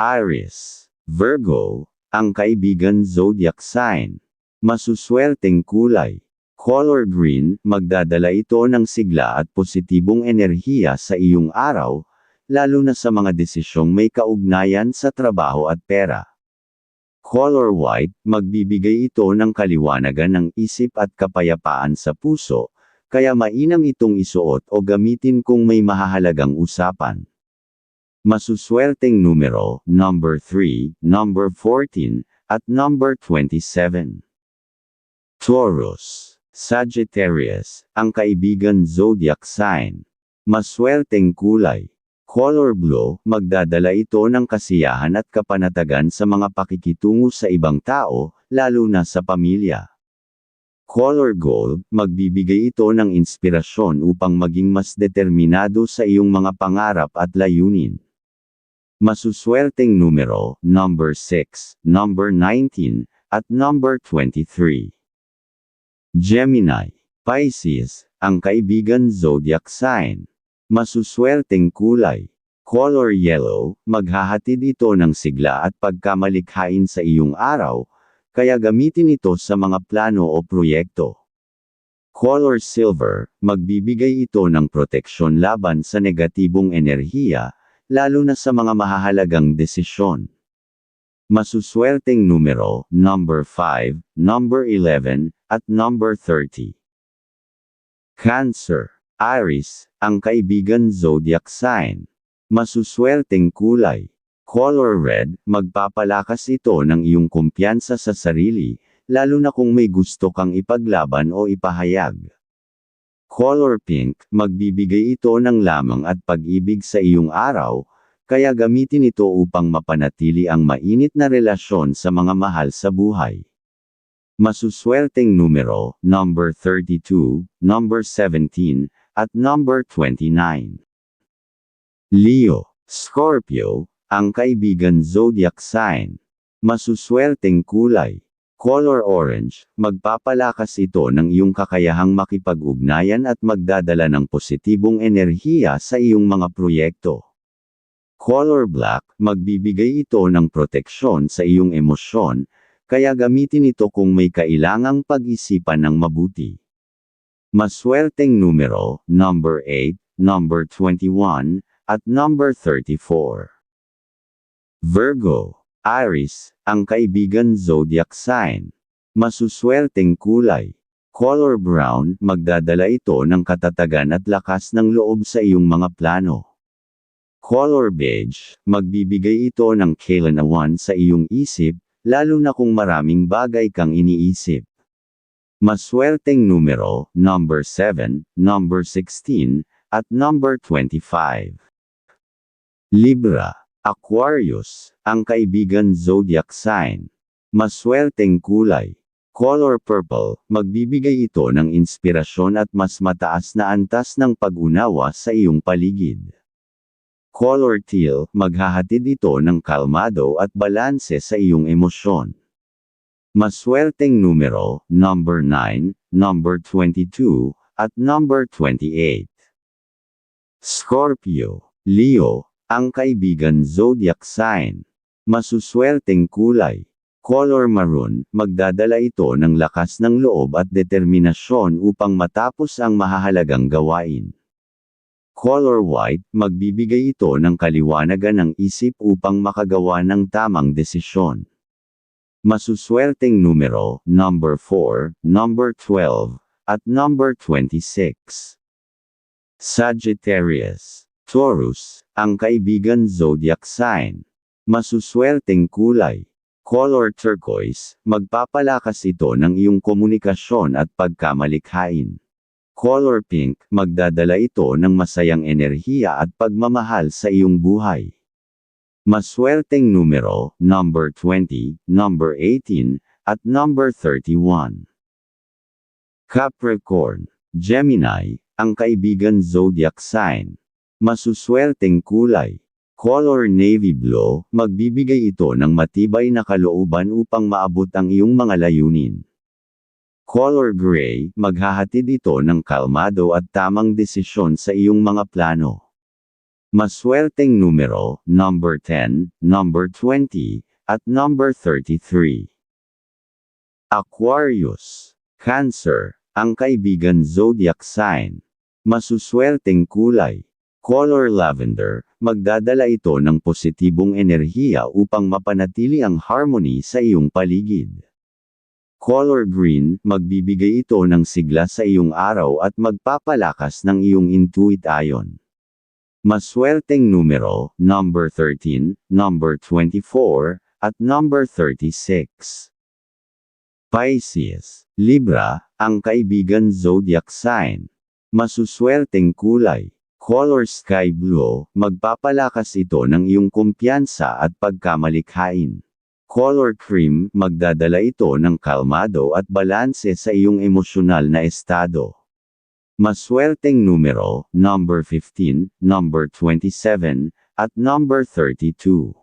Aries, Virgo, ang kaibigan zodiac sign. Masuswerteng kulay. Color green, magdadala ito ng sigla at positibong enerhiya sa iyong araw, lalo na sa mga desisyong may kaugnayan sa trabaho at pera. Color white, magbibigay ito ng kaliwanagan ng isip at kapayapaan sa puso, kaya mainam itong isuot o gamitin kung may mahahalagang usapan. Masuswerteng numero, number 3, number 14, at number 27. Taurus, Sagittarius, ang kaibigan zodiac sign. Maswerteng kulay. Color blue, magdadala ito ng kasiyahan at kapanatagan sa mga pakikitungo sa ibang tao, lalo na sa pamilya. Color gold, magbibigay ito ng inspirasyon upang maging mas determinado sa iyong mga pangarap at layunin. Masuswerteng numero, number 6, number 19, at number 23. Gemini, Pisces, ang kaibigan zodiac sign. Masuswerteng kulay. Color yellow, maghahatid ito ng sigla at pagkamalikhain sa iyong araw, kaya gamitin ito sa mga plano o proyekto. Color silver, magbibigay ito ng proteksyon laban sa negatibong enerhiya, lalo na sa mga mahahalagang desisyon. Masuswerteng numero, number 5, number 11, at number 30. Cancer, Aries, ang kaibigan zodiac sign. Masuswerteng kulay. Color red, magpapalakas ito ng iyong kumpiyansa sa sarili, lalo na kung may gusto kang ipaglaban o ipahayag. Color pink, magbibigay ito ng lamang at pag-ibig sa iyong araw, kaya gamitin ito upang mapanatili ang mainit na relasyon sa mga mahal sa buhay. Masuswerteng numero, number 32, number 17, at number 29. Leo, Scorpio, ang kaibigan zodiac sign. Masuswerteng kulay. Color orange, magpapalakas ito ng iyong kakayahang makipag-ugnayan at magdadala ng positibong enerhiya sa iyong mga proyekto. Color black, magbibigay ito ng proteksyon sa iyong emosyon, kaya gamitin ito kung may kailangang pag-isipan ng mabuti. Maswerteng numero, number 8, number 21, at number 34. Virgo, Aries, ang kaibigan zodiac sign. Masuswerteng kulay. Color brown, magdadala ito ng katatagan at lakas ng loob sa iyong mga plano. Color beige, magbibigay ito ng kailanwan sa iyong isip, lalo na kung maraming bagay kang iniisip. Maswerteng numero, number 7, number 16, at number 25. Libra, Aquarius, ang kaibigan zodiac sign. Maswerteng kulay. Color purple, magbibigay ito ng inspirasyon at mas mataas na antas ng pag-unawa sa iyong paligid. Color teal, maghahatid ito ng kalmado at balanse sa iyong emosyon. Maswerteng numero, number 9, number 22, at number 28. Scorpio, Leo, ang kaibigan zodiac sign. Masuswerteng kulay. Color maroon, magdadala ito ng lakas ng loob at determinasyon upang matapos ang mahahalagang gawain. Color white, magbibigay ito ng kaliwanagan ng isip upang makagawa ng tamang desisyon. Masuswerteng numero, number 4, number 12, at number 26. Sagittarius Taurus, ang kaibigan zodiac sign. Masuswerteng kulay. Color turquoise, magpapalakas ito ng iyong komunikasyon at pagkamalikhain. Color pink, magdadala ito ng masayang enerhiya at pagmamahal sa iyong buhay. Maswerteng numero, number 20, number 18, at number 31. Capricorn, Gemini, ang kaibigan zodiac sign. Masuswerteng kulay. Color navy blue, magbibigay ito ng matibay na kalooban upang maabot ang iyong mga layunin. Color gray, maghahatid ito ng kalmado at tamang desisyon sa iyong mga plano. Maswerteng numero, number 10, number 20, at number 33. Aquarius. Cancer. Ang kaibigan zodiac sign. Masuswerteng kulay. Color lavender, magdadala ito ng positibong enerhiya upang mapanatili ang harmony sa iyong paligid. Color green, magbibigay ito ng sigla sa iyong araw at magpapalakas ng iyong intuit ayon. Maswerteng numero, number 13, number 24, at number 36. Pisces, Libra, ang kaibigan zodiac sign. Masuswerteng kulay. Color sky blue, magpapalakas ito ng iyong kumpiyansa at pagkamalikhain. Color cream, magdadala ito ng kalmado at balanse sa iyong emosyonal na estado. Maswerteng numero, number 15, number 27, at number 32.